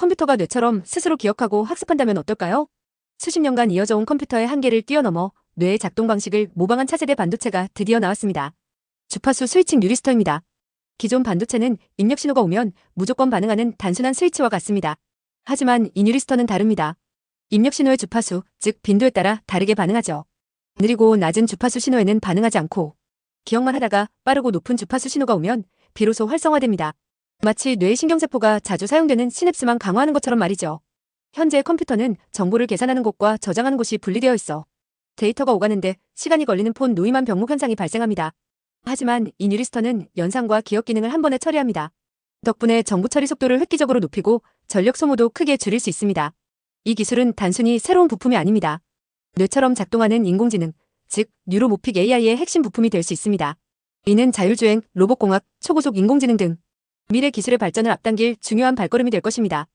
컴퓨터가 뇌처럼 스스로 기억하고 학습한다면 어떨까요? 수십 년간 이어져 온 컴퓨터의 한계를 뛰어넘어 뇌의 작동 방식을 모방한 차세대 반도체가 드디어 나왔습니다. 주파수 스위칭 뉴리스터입니다. 기존 반도체는 입력 신호가 오면 무조건 반응하는 단순한 스위치와 같습니다. 하지만 이 뉴리스터는 다릅니다. 입력 신호의 주파수, 즉 빈도에 따라 다르게 반응하죠. 느리고 낮은 주파수 신호에는 반응하지 않고 기억만 하다가 빠르고 높은 주파수 신호가 오면 비로소 활성화됩니다. 마치 뇌의 신경세포가 자주 사용되는 시냅스만 강화하는 것처럼 말이죠. 현재 컴퓨터는 정보를 계산하는 곳과 저장하는 곳이 분리되어 있어 데이터가 오가는데 시간이 걸리는 폰 노이만 병목 현상이 발생합니다. 하지만 이 뉴리스터는 연상과 기억 기능을 한 번에 처리합니다. 덕분에 정보 처리 속도를 획기적으로 높이고 전력 소모도 크게 줄일 수 있습니다. 이 기술은 단순히 새로운 부품이 아닙니다. 뇌처럼 작동하는 인공지능, 즉 뉴로모픽 AI의 핵심 부품이 될 수 있습니다. 이는 자율주행, 로봇공학, 초고속 인공지능 등 미래 기술의 발전을 앞당길 중요한 발걸음이 될 것입니다.